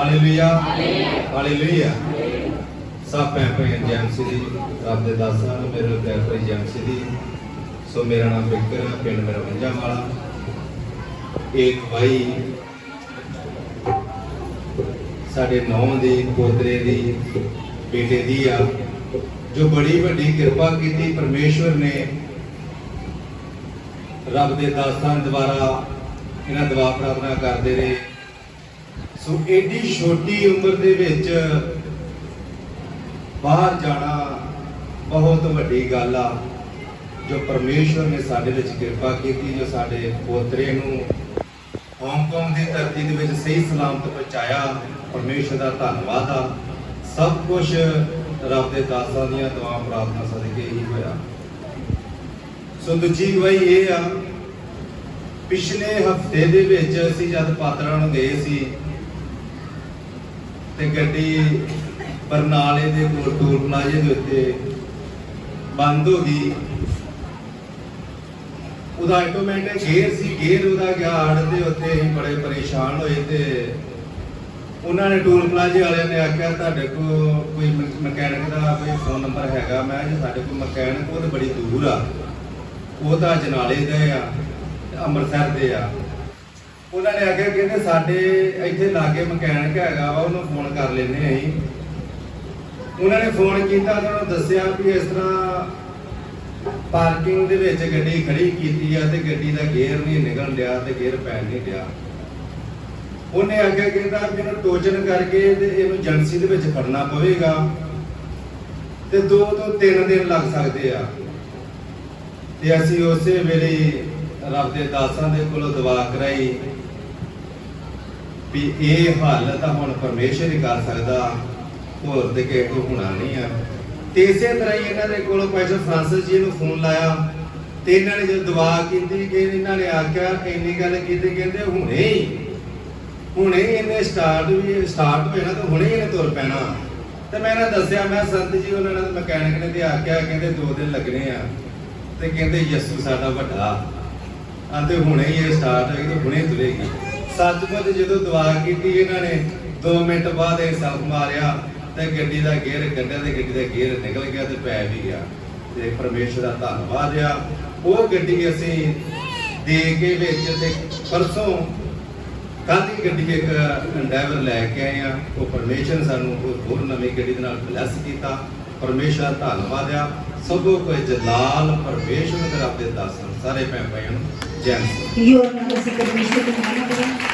Hallelujah hallelujah ਸਭ ਭੈਣ ਭਾਈ ਜੈਮਸੀ ਦੀ ਰੱਬ ਦੇ ਦਾਸਾਂ ਨੂੰ ਮੇਰੇ ਪਿਆਰ ਭਾਈ ਜੈਮਸੀ ਦੀ ਸੋ ਮੇਰਾ ਨਾਮ ਬਿਕਰ ਹੈ ਪਿੰਡ ਮੇਰਾ ਵੰਜਾ ਵਾਲਾ। ਇੱਕ ਭਾਈ ਸਾਡੇ ਨੌਂ ਦੀ ਪੋਤਰੇ ਦੀ ਬੇਟੇ ਦੀ ਆ ਜੋ ਬੜੀ ਵੱਡੀ ਕਿਰਪਾ ਕੀਤੀ ਪਰਮੇਸ਼ਵਰ ਨੇ। ਰੱਬ ਦੇ ਦਾਸਾਂ ਦੁਆਰਾ ਇਹਨਾਂ ਦੁਆ ਪ੍ਰਾਰਥਨਾ ਕਰਦੇ ਰਹੇ। ਸੋ ਏਡੀ ਛੋਟੀ ਉਮਰ ਦੇ ਵਿੱਚ ਬਾਹਰ ਜਾਣਾ ਬਹੁਤ ਵੱਡੀ ਗੱਲ ਆ, ਜੋ ਪਰਮੇਸ਼ਵਰ ਨੇ ਸਾਡੇ ਵਿੱਚ ਕਿਰਪਾ ਕੀਤੀ, ਜੋ ਸਾਡੇ ਪੋਤਰੇ ਨੂੰ ਹਾਂਗਕਾਂਗ ਦੀ ਧਰਤੀ ਦੇ ਵਿੱਚ ਸਹੀ ਸਲਾਮਤ ਪਹੁੰਚਾਇਆ, ਪਰਮੇਸ਼ਵਰ ਦਾ ਧੰਨਵਾਦ ਆ। ਸਭ ਕੁਝ ਰੱਬ ਦੇ ਦਾਸਾਂ ਦੀਆਂ ਦੁਆ ਪ੍ਰਾਰਥਨਾ ਸਦਕੇ ਹੀ ਹੋਇਆ। ਸੋ ਦੂਜੀ ਗਵਾਹੀ ਇਹ ਆ, ਪਿਛਲੇ ਹਫ਼ਤੇ ਦੇ ਵਿੱਚ ਅਸੀਂ ਜਦ ਪਾਤਰਾਂ ਨੂੰ ਗਏ ਸੀ ਤੇ ਗੱਡੀ ਬਰਨਾਲੇ ਦੇ ਕੋਲ ਟੂਲ ਪਲਾਜ਼ੇ ਦੇ ਉੱਤੇ ਬੰਦ ਹੋ ਗਈ। ਉਹਦਾ ਆਟੋਮੈਟਿਕ ਗੇਅਰ ਸੀ ਗੇਅਰ ਉਹਦਾ ਗਿਆ ਹੜ ਦੇ ਉੱਤੇ ਅਸੀਂ ਬੜੇ ਪਰੇਸ਼ਾਨ ਹੋਏ ਤੇ ਉਹਨਾਂ ਨੇ ਟੋਲ ਪਲਾਜ਼ੇ ਵਾਲਿਆਂ ਨੇ ਆਖਿਆ, ਤੁਹਾਡੇ ਕੋਲ ਕੋਈ ਮਕੈਨਿਕ ਦਾ ਕੋਈ ਫੋਨ ਨੰਬਰ ਹੈਗਾ? ਮੈਂ ਜੀ ਸਾਡੇ ਕੋਲ ਮਕੈਨਿਕ ਉਹ ਤੇ ਬੜੀ ਦੂਰ ਆ। ਉਹ ਤਾਂ ਜਨਾਲੇ ਦੇ ਆ, ਅੰਮ੍ਰਿਤਸਰ ਦੇ ਆ। ਉਹਨਾਂ ਨੇ ਆਖਿਆ ਕਹਿੰਦੇ ਸਾਡੇ ਇੱਥੇ ਲਾਗੇ ਮਕੈਨਿਕ ਹੈਗਾ ਵਾ, ਉਹਨੂੰ ਫੋਨ ਕਰ ਲੈਨੇ ਅਸੀਂ। ਉਹਨਾਂ ਨੇ ਫੋਨ ਕੀਤਾ ਉਹਨਾਂ ਨੂੰ ਦੱਸਿਆ ਵੀ ਇਸ ਤਰ੍ਹਾਂ ਪਾਰਕਿੰਗ ਦੇ ਵਿੱਚ ਗੱਡੀ ਖੜੀ ਕੀਤੀ ਆ ਤੇ ਗੱਡੀ ਦਾ ਗੇਅਰ ਨਹੀਂ ਨਿਕਲ ਰਿਹਾ ਤੇ ਗੇਅਰ ਪੈਣ ਨਹੀਂ ਡਿਆ। ਉਹਨੇ ਆਖਿਆ ਕਹਿੰਦਾ ਵੀ ਇਹਨੂੰ ਟੋਚਨ ਕਰਕੇ ਤੇ ਇਹਨੂੰ ਏਜੰਸੀ ਦੇ ਵਿੱਚ ਫੜਨਾ ਪਵੇਗਾ। ਤੇ ਦੋ ਤੋਂ ਤਿੰਨ ਦਿਨ ਲੱਗ ਸਕਦੇ ਆ। ਤੇ ਅਸੀਂ ਉਸੇ ਵੇਲੇ ਰੱਬ ਦੇ ਦਾਸਾਂ ਦੇ ਕੋਲੋਂ ਦੁਆ ਕਰਾਈ। ਵੀ ਇਹ ਹੱਲ ਤਾਂ ਹੁਣ ਪਰਮੇਸ਼ਰ ਹੀ ਕਰ ਸਕਦਾ, ਹੋਰ ਤੇ ਕਿਸੇ ਕੋਲ ਹੋਣਾ ਨਹੀਂ ਆ। ਤੇ ਇਸੇ ਤਰ੍ਹਾਂ ਹੀ ਇਹਨਾਂ ਦੇ ਕੋਲੋਂ ਪੈਸਾ ਫਰਾਂਸਿਸ ਜੀ ਨੂੰ ਫੋਨ ਲਾਇਆ ਤੇ ਇਹਨਾਂ ਨੇ ਜਦੋਂ ਦੁਆ ਕੀਤੀ ਕਿ ਇਹਨਾਂ ਨੇ ਆਖਿਆ, ਇੰਨੀ ਗੱਲ ਕੀਤੀ ਕਹਿੰਦੇ ਹੁਣੇ ਹੀ, ਹੁਣੇ ਇਹਨੇ ਸਟਾਰਟ ਵੀ ਸਟਾਰਟ ਹੋਏ ਨਾ ਤਾਂ ਹੁਣੇ ਇਹਨੇ ਤੁਰ ਪੈਣਾ। ਤੇ ਮੈਂ ਇਹਨਾਂ ਦੱਸਿਆ, ਮੈਂ ਸੰਤ ਜੀ, ਉਹਨਾਂ ਨੇ ਮਕੈਨਿਕ ਨੇ ਤੇ ਆਖਿਆ ਕਹਿੰਦੇ ਦੋ ਦਿਨ ਲੱਗਣੇ ਆ। ਤੇ ਕਹਿੰਦੇ, ਯਿਸੂ ਸਾਡਾ ਵੱਡਾ। ਆਂਦੇ ਹੁਣੇ ਹੀ ਇਹ ਸਟਾਰਟ ਹੋਈ ਤਾਂ ਹੁਣੇ ਤੁਰੇਗੀ। ਸੱਚਮੁੱਚ ਜਦੋਂ ਦੁਆ ਕੀਤੀ ਇਹਨਾਂ ਨੇ 2 ਮਿੰਟ ਬਾਅਦ ਇਹ ਸਲਫ ਮਾਰਿਆ ਤੇ ਗੱਡੀ ਦਾ ਗੇਅਰ ਕੱਢਿਆ ਤੇ ਗੱਡੀ ਦਾ ਗੇਅਰ ਨਿਕਲ ਗਿਆ ਤੇ ਪੈ ਵੀ ਗਿਆ। ਤੇ ਪਰਮੇਸ਼ਰ ਦਾ ਧੰਨਵਾਦ ਆ। ਉਹ ਗੱਡੀ ਅਸੀਂ ਦੇ ਕੇ ਵਿੱਚ ਤੇ ਪਰਸੋਂ ਕੱਲ੍ਹ ਦੀ ਗੱਡੀ ਇੱਕ ਡਰਾਈਵਰ ਲੈ ਕੇ ਆਏ ਆ। ਉਹ ਪਰਮੇਸ਼ਰ ਨੇ ਸਾਨੂੰ ਉਹ ਹੋਰ ਨਵੀਂ ਗੱਡੀ ਦੇ ਨਾਲ ਬਲੈਸ ਕੀਤਾ। ਪਰਮੇਸ਼ਰ ਧੰਨਵਾਦ ਆ। ਸਭੋ ਕੋਈ ਜਲਾਲ ਪਰਮੇਸ਼ਰ ਦੇ ਰੱਬ ਦੇ ਦਾਸਾਂ ਸਾਰੇ ਭੈਣ ਭਾਈਆਂ ਨੂੰ ਜੈ ਮਸੀਹ Io non si capisce come